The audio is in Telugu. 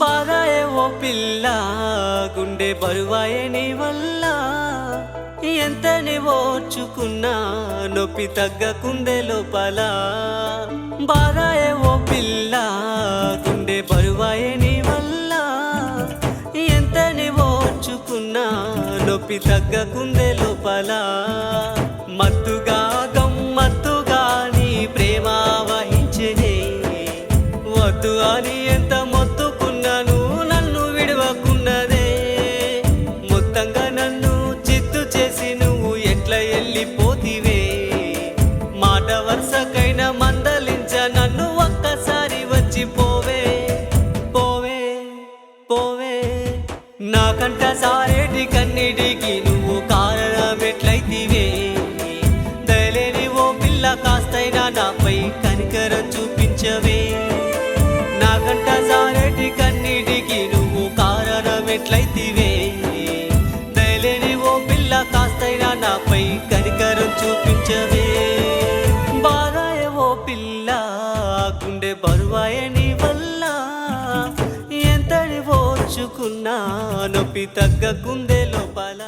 బాధాయే ఓ పిల్ల గుండె బరువాయే నీ వల్ల. ఎంతని ఓర్చుకున్నా నొప్పి తగ్గకుందే లోపల. బాధాయే ఓ పిల్ల గుండె బరువాయే నీ వల్ల. ఎంతని ఓర్చుకున్నా నొప్పి తగ్గకుందే లోపల. నాకంట సారేటి కన్నిటికి నువ్వు కారణం ఎట్లయితివే దయలేని ఓ పిల్ల కాస్తైనా నాపై కనికరం చూపించవే. నాకంట సారేటి కన్నిటికి నువ్వు కారణం ఎట్లయితివే దయలేని ఓ పిల్ల కాస్తైనా నాపై కనికరం చూపించవే. బాధాయ ఓ పిల్ల గుండె బరువాయ నీ వల్ల ఎంతని నొప్పి తగ్గకుందే లోపల.